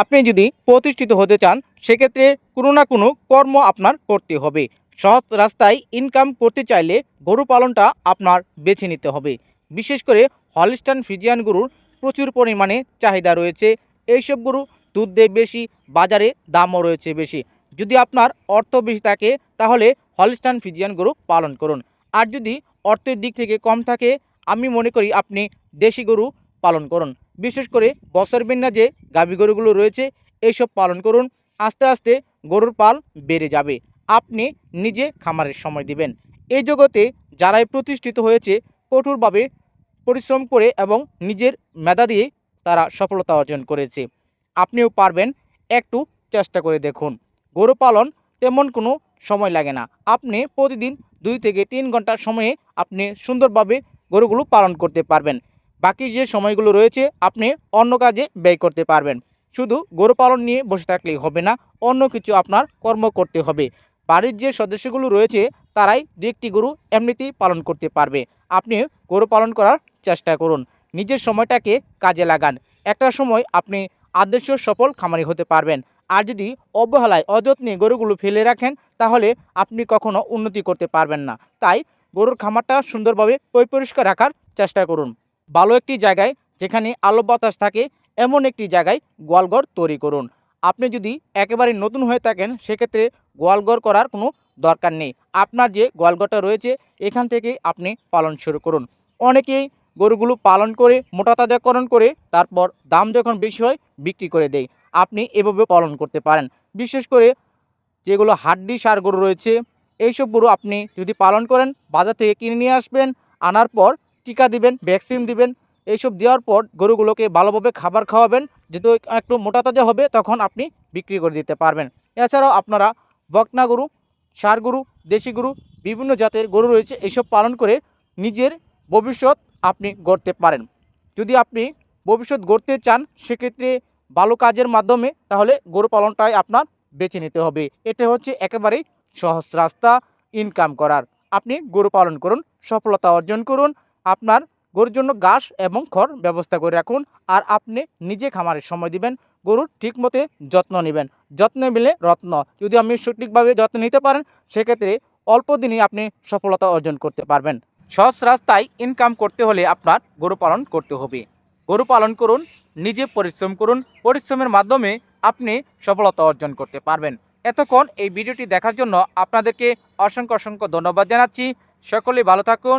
আপনি যদি প্রতিষ্ঠিত হতে চান, সেক্ষেত্রে কোনো না কোনো কর্ম আপনার করতে হবে। সৎ রাস্তায় ইনকাম করতে চাইলে গরু পালনটা আপনার বেছে নিতে হবে। বিশেষ করে হলিস্টান ফিজিয়ান গরুর প্রচুর পরিমাণে চাহিদা রয়েছে। এইসব গরু দুধ দেয় বেশি, বাজারে দামও রয়েছে বেশি। যদি আপনার অর্থ বেশি থাকে, তাহলে হলিস্টান ফিজিয়ান গরু পালন করুন। আর যদি অর্থের দিক থেকে কম থাকে, আমি মনে করি আপনি দেশি গরু পালন করুন। বিশেষ করে বছর বিন্যা যে গাভী গরুগুলো রয়েছে, এইসব পালন করুন। আস্তে আস্তে গরুর পাল বেড়ে যাবে। আপনি নিজে খামারের সময় দিবেন। এই জগতে যারাই প্রতিষ্ঠিত হয়েছে, কঠোরভাবে পরিশ্রম করে এবং নিজের মেধা দিয়ে তারা সফলতা অর্জন করেছে। আপনিও পারবেন, একটু চেষ্টা করে দেখুন। গরু পালন তেমন কোনো সময় লাগে না। আপনি প্রতিদিন দুই থেকে তিন ঘণ্টার সময়ে আপনি সুন্দরভাবে গরুগুলো পালন করতে পারবেন। বাকি যে সময়গুলো রয়েছে, আপনি অন্য কাজে ব্যয় করতে পারবেন। শুধু গরু পালন নিয়ে বসে থাকলেই হবে না, অন্য কিছু আপনার কর্ম করতে হবে। বাড়ির যে সদস্যগুলো রয়েছে, তারাই দু একটি গরু এমনিতেই পালন করতে পারবে। আপনি গরু পালন করার চেষ্টা করুন। নিজের সময়টাকে কাজে লাগান। একটা সময় আপনি আদর্শ সফল খামারি হতে পারবেন। আর যদি অবহেলায়, অযত্নে গরুগুলো ফেলে রাখেন, তাহলে আপনি কখনো উন্নতি করতে পারবেন না। তাই গরুর খামারটা সুন্দরভাবে পরিষ্কার রাখার চেষ্টা করুন। ভালো একটি জায়গায় যেখানে আলো বাতাস থাকে, এমন একটি জায়গায় গোয়ালঘর তৈরি করুন। আপনি যদি একেবারে নতুন হয়ে থাকেন, সেক্ষেত্রে গোয়ালঘর করার কোনো দরকার নেই। আপনার যে গোয়ালঘরটা রয়েছে, এখান থেকেই আপনি পালন শুরু করুন। অনেকেই গরুগুলো পালন করে, মোটা তাজাকরণ করে, তারপর দাম যখন বেশি হয়, বিক্রি করে দেয়। আপনি এভাবে পালন করতে পারেন। বিশেষ করে যেগুলো হাড্ডি সার গরু রয়েছে, এইসব গরু আপনি যদি পালন করেন, বাজার থেকে কিনে নিয়ে আসবেন, আনার পর টিকা দিবেন ভ্যাকসিন দিবেন, এইসব দেওয়ার পর গরুগুলোকে ভালোভাবে খাবার খাওয়াবেন। যেহেতু একটু মোটা তাজা হবে, তখন আপনি বিক্রি করে দিতে পারবেন। এছাড়াও আপনারা বকনা গরু সার গরু, দেশি গরু, বিভিন্ন জাতের গরু রয়েছে, এইসব পালন করে নিজের ভবিষ্যৎ আপনি গড়তে পারেন। যদি আপনি ভবিষ্যৎ গড়তে চান, সেক্ষেত্রে ভালো কাজের মাধ্যমে তাহলে গরু পালনটাই আপনার বেছে নিতে হবে। এটা হচ্ছে একেবারেই সহজ রাস্তা ইনকাম করার। আপনি গরু পালন করুন, সফলতা অর্জন করুন আপনার গরুর জন্য ঘাস এবং খড় ব্যবস্থা করে রাখুন আর আপনি নিজে খামারের সময় দিবেন গরুর ঠিক মতে যত্ন নেবেন। যত্ন মিলে রত্ন। যদি আপনি সঠিকভাবে যত্ন নিতে পারেন, সেক্ষেত্রে অল্প দিনই আপনি সফলতা অর্জন করতে পারবেন। সহজ, রাস্তায় ইনকাম করতে হলে আপনার গরু পালন করতে হবে। গরু পালন করুন, নিজে পরিশ্রম করুন। পরিশ্রমের মাধ্যমে আপনি সফলতা অর্জন করতে পারবেন। এতক্ষণ এই ভিডিওটি দেখার জন্য আপনাদেরকে অসংখ্য অসংখ্য ধন্যবাদ জানাচ্ছি। সকলে ভালো থাকুন।